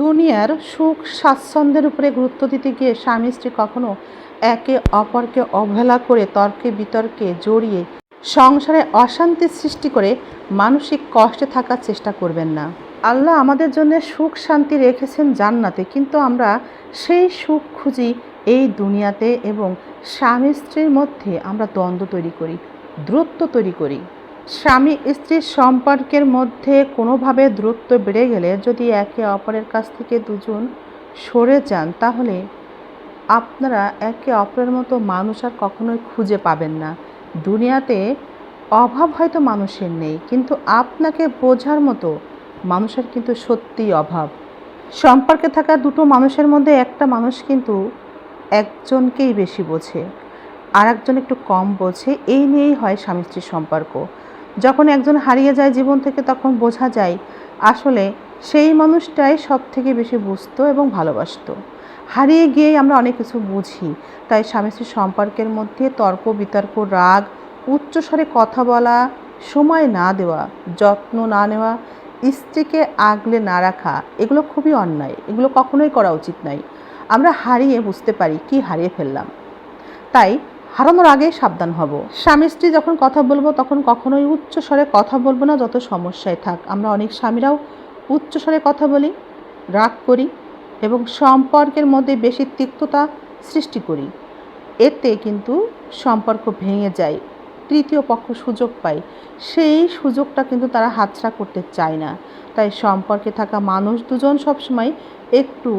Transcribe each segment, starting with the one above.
দুনিয়ার সুখ স্বাচ্ছন্দ্যের উপরে গুরুত্ব দিতে গিয়ে স্বামী স্ত্রী কখনো একে অপরকে অবহেলা করে তর্কে বিতর্কে জড়িয়ে সংসারে অশান্তি সৃষ্টি করে মানসিক কষ্টে থাকার চেষ্টা করবেন না। আল্লাহ আমাদের জন্য সুখ শান্তি রেখেছেন জান্নাতে, কিন্তু আমরা সেই সুখ খুঁজি এই দুনিয়াতে এবং স্বামী স্ত্রীর মধ্যে আমরা দ্বন্দ্ব তৈরি করি দূরত্ব তৈরি করি। স্বামী স্ত্রীর সম্পর্কের মধ্যে কোনোভাবে দূরত্ব বেড়ে গেলে যদি একে অপরের কাছ থেকে দুজন সরে যান, তাহলে আপনারা একে অপরের মতো মানুষ আর কখনোই খুঁজে পাবেন না। দুনিয়াতে অভাব হয়তো মানুষের নেই, কিন্তু আপনাকে বোঝার মতো মানুষের কিন্তু সত্যিই অভাব। সম্পর্কে থাকা দুটো মানুষের মধ্যে একটা মানুষ কিন্তু একজনকেই বেশি বোঝে। আর একজন একটু কম বোঝে এই নিয়েই হয় স্বামী স্ত্রীর সম্পর্ক। যখন একজন হারিয়ে যায় জীবন থেকে তখন বোঝা যায়, আসলে সেই মানুষটাই সব থেকে বেশি বুঝতো এবং ভালোবাসত। হারিয়ে গিয়েই আমরা অনেক কিছু বুঝি, তাই স্বামী স্ত্রীর সম্পর্কের মধ্যে তর্ক, বিতর্ক, রাগ উচ্চস্বরে কথা বলা, সময় না দেওয়া, যত্ন না নেওয়া, স্ত্রীকে আগলে না রাখা, এগুলো খুবই অন্যায়, এগুলো কখনোই করা উচিত নয় আমরা হারিয়ে বুঝতে পারি কি হারিয়ে ফেললাম। তাই হারানোর আগেই সাবধান হব। স্বামী স্ত্রী যখন কথা বলব, তখন কখনোই উচ্চ স্বরে কথা বলব না, যত সমস্যায় থাক। আমরা অনেক স্বামীরাও উচ্চ স্বরে কথা বলি, রাগ করি এবং সম্পর্কের মধ্যে বেশি তিক্ততা সৃষ্টি করি। এতে কিন্তু সম্পর্ক ভেঙে যায়, তৃতীয় পক্ষ সুযোগ পায় সেই সুযোগটা কিন্তু তারা হাতছাড়া করতে চায় না। তাই সম্পর্কে থাকা মানুষ দুজন সবসময় একটু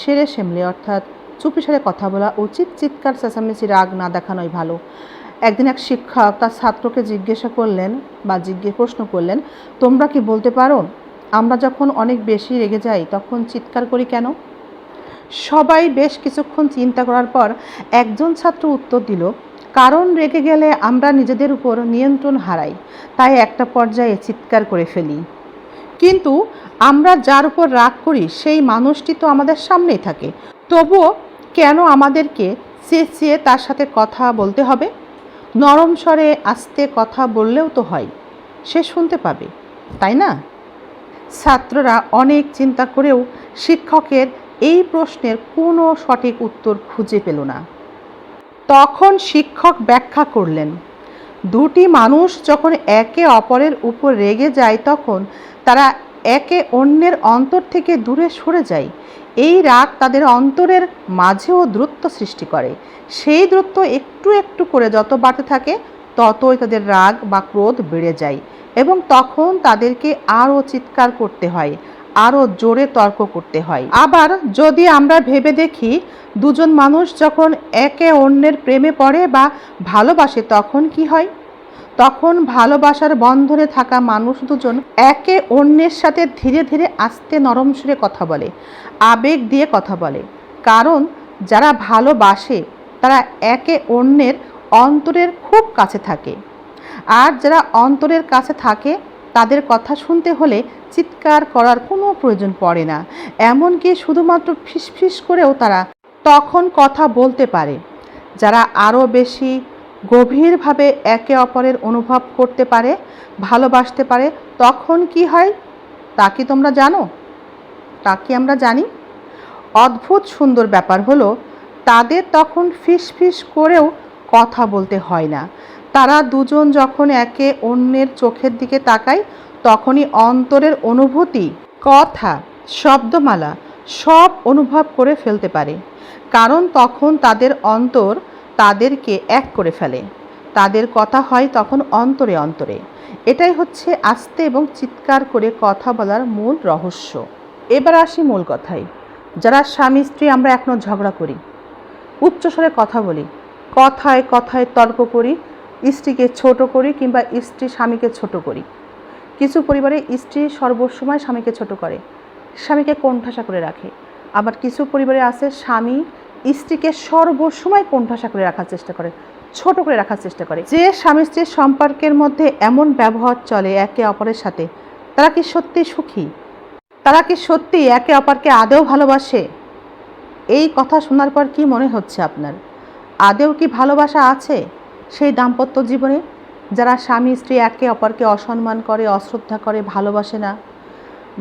সেরে সেমলে অর্থাৎ চুপি সারে কথা বলা উচিত। চিৎকার, চেঁচামেচি, রাগ না দেখানোই ভালো। একদিন এক শিক্ষক তার ছাত্রকে জিজ্ঞাসা করলেন বা জিজ্ঞেস প্রশ্ন করলেন, তোমরা কি বলতে পারো? আমরা যখন অনেক বেশি রেগে যাই, তখন চিৎকার করি কেন? সবাই বেশ কিছুক্ষণ চিন্তা করার পর একজন ছাত্র উত্তর দিল, কারণ রেগে গেলে আমরা নিজেদের উপর নিয়ন্ত্রণ হারাই, তাই একটা পর্যায়ে চিৎকার করে ফেলি। কিন্তু আমরা যার উপর রাগ করি, সেই মানুষটি তো আমাদের সামনেই থাকে। তবুও কেন আমাদেরকে সে চেঁচিয়ে তার সাথে কথা বলতে হবে? নরম স্বরে আস্তে কথা বললেও তো হয়, সে শুনতে পাবে, তাই না? ছাত্ররা অনেক চিন্তা করেও শিক্ষকের এই প্রশ্নের কোনো সঠিক উত্তর খুঁজে পেল না। তখন শিক্ষক ব্যাখ্যা করলেন, দুটি মানুষ যখন একে অপরের উপর রেগে যায় তখন তারা একে অন্যের অন্তর থেকে দূরে সরে যায়। এই রাগ তাদের অন্তরের মাঝেও দূরত্ব সৃষ্টি করে। সেই দূরত্ব একটু একটু করে যত বাড়তে থাকে, ততই তাদের রাগ বা ক্রোধ বেড়ে যায় এবং তখন তাদেরকে আরও চিৎকার করতে হয়, আরও জোরে তর্ক করতে হয়। আবার যদি আমরা ভেবে দেখি, দুজন মানুষ যখন একে অন্যের প্রেমে পড়ে বা ভালোবাসে, তখন কি হয়? তখন ভালোবাসার বন্ধনে থাকা মানুষ দুজন একে অন্যের সাথে ধীরে ধীরে আস্তে নরম সুরে কথা বলে, আবেগ দিয়ে কথা বলে। কারণ যারা ভালোবাসে, তারা একে অন্যের অন্তরের খুব কাছে থাকে। আর যারা অন্তরের কাছে থাকে, তাদের কথা শুনতে হলে চিৎকার করার কোনো প্রয়োজন পড়ে না। এমনকি শুধুমাত্র ফিসফিস করেও তারা তখন কথা বলতে পারে। যারা আরও বেশি গভীরভাবে একে অপরের অনুভব করতে পারে, ভালোবাসতে পারে, তখন কি হয়? তা কি তোমরা জানো? তা কি আমরা জানি? অদ্ভুত সুন্দর ব্যাপার হলো, তাদের তখন ফিস ফিস করেও কথা বলতে হয় না। তারা দুজন যখন একে অন্যের চোখের দিকে তাকায়, তখনই অন্তরের অনুভূতি, কথা, শব্দমালা সব অনুভব করে ফেলতে পারে। কারণ তখন তাদের অন্তর তাদেরকে এক করে ফেলে। তাদের কথা হয় তখন অন্তরে অন্তরে। এটাই হচ্ছে আস্তে এবং চিৎকার করে কথা বলার মূল রহস্য। এবার আসি মূল কথায়। যারা স্বামী, স্ত্রী আমরা এখনও ঝগড়া করি। উচ্চস্বরে কথা বলি। কথায় কথায় তর্ক করি। স্ত্রীকে ছোট করি কিংবা স্ত্রী স্বামীকে ছোট করি। কিছু পরিবারে স্ত্রী সর্বসময় স্বামীকে ছোট করে। স্বামীকে কোণঠাসা করে রাখে। আবার কিছু পরিবারে আছে স্বামী স্ত্রীকে সর্বসময় কোণঠাসা করে রাখার চেষ্টা করে, ছোট করে রাখার চেষ্টা করে। যে স্বামী স্ত্রীর সম্পর্কের মধ্যে এমন ব্যবহার চলে একে অপরের সাথে, তারা কি সত্যি সুখী? তারা কি সত্যি একে অপরকে আদেও ভালোবাসে? এই কথা শোনার পর কি মনে হচ্ছে আপনার? আদেও কি ভালোবাসা আছে সেই দাম্পত্য জীবনে? যারা স্বামী স্ত্রী একে অপরকে অসম্মান করে, অশ্রদ্ধা করে, ভালোবাসে না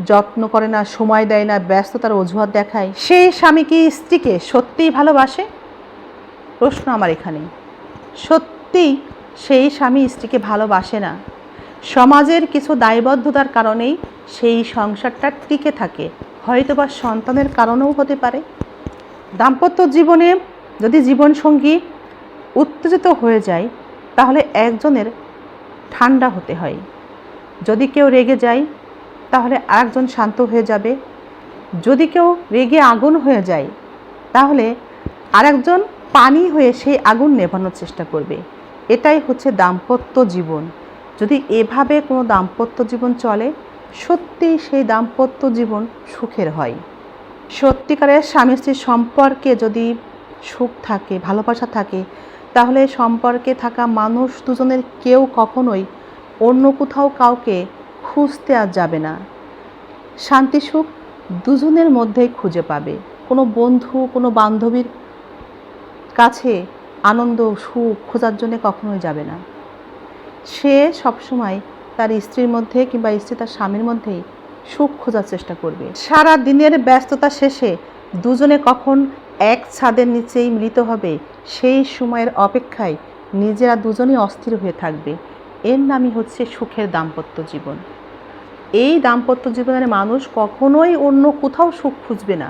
যত্ন করে না, সময় দেয় না, ব্যস্ততার অজুহাত দেখায়। সেই স্বামী কি স্ত্রীকে সত্যিই ভালোবাসে? প্রশ্ন আমার এখানে সত্যিই সেই স্বামী স্ত্রীকে ভালোবাসে না। সমাজের কিছু দায়বদ্ধতার কারণেই সেই সংসারটা টিকে থাকে। হয়তো বা সন্তানের কারণেও হতে পারে। দাম্পত্য জীবনে যদি জীবনসঙ্গী উত্তেজিত হয়ে যায়, তাহলে একজনের ঠান্ডা হতে হয়। যদি কেউ রেগে যায় তাহলে আরেকজন শান্ত হয়ে যাবে। যদি কেউ রেগে আগুন হয়ে যায়, তাহলে আরেকজন পানি হয়ে সেই আগুন নেভানোর চেষ্টা করবে। এটাই হচ্ছে দাম্পত্য জীবন। যদি এভাবে কোনো দাম্পত্য জীবন চলে সত্যিই সেই দাম্পত্য জীবন সুখের হয়। সত্যিকারের স্বামী স্ত্রীর সম্পর্কে যদি সুখ থাকে, ভালোবাসা থাকে, তাহলে সম্পর্কে থাকা মানুষ দুজনের কেউ কখনোই অন্য কোথাও কাউকে খুঁজতে আর যাবে না। শান্তি সুখ দুজনের মধ্যেই খুঁজে পাবে। কোনো বন্ধু, কোনো বান্ধবীর কাছে আনন্দ সুখ খোঁজার জন্য কখনোই যাবে না। সে সবসময় তার স্ত্রীর মধ্যে কিংবা স্ত্রী তার স্বামীর মধ্যেই সুখ খোঁজার চেষ্টা করবে। সারা দিনের ব্যস্ততা শেষে দুজনে কখন এক ছাদের নিচেই মিলিত হবে, সেই সময়ের অপেক্ষায় নিজেরা দুজনেই অস্থির হয়ে থাকবে। এর নামই হচ্ছে সুখের দাম্পত্য জীবন। এই দাম্পত্য জীবনের মানুষ কখনোই অন্য কোথাও সুখ খুঁজবে না।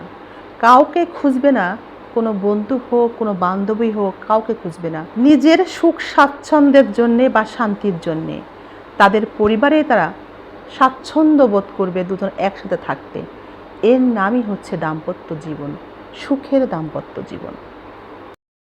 কাউকে খুঁজবে না, কোনো বন্ধু হোক, কোনো বান্ধবী হোক, কাউকে খুঁজবে না। নিজের সুখ স্বাচ্ছন্দ্যের জন্যে বা শান্তির জন্যে। তাদের পরিবারে তারা স্বাচ্ছন্দ্য বোধ করবে দুজন একসাথে থাকতে। এর নামই হচ্ছে দাম্পত্য জীবন, সুখের দাম্পত্য জীবন।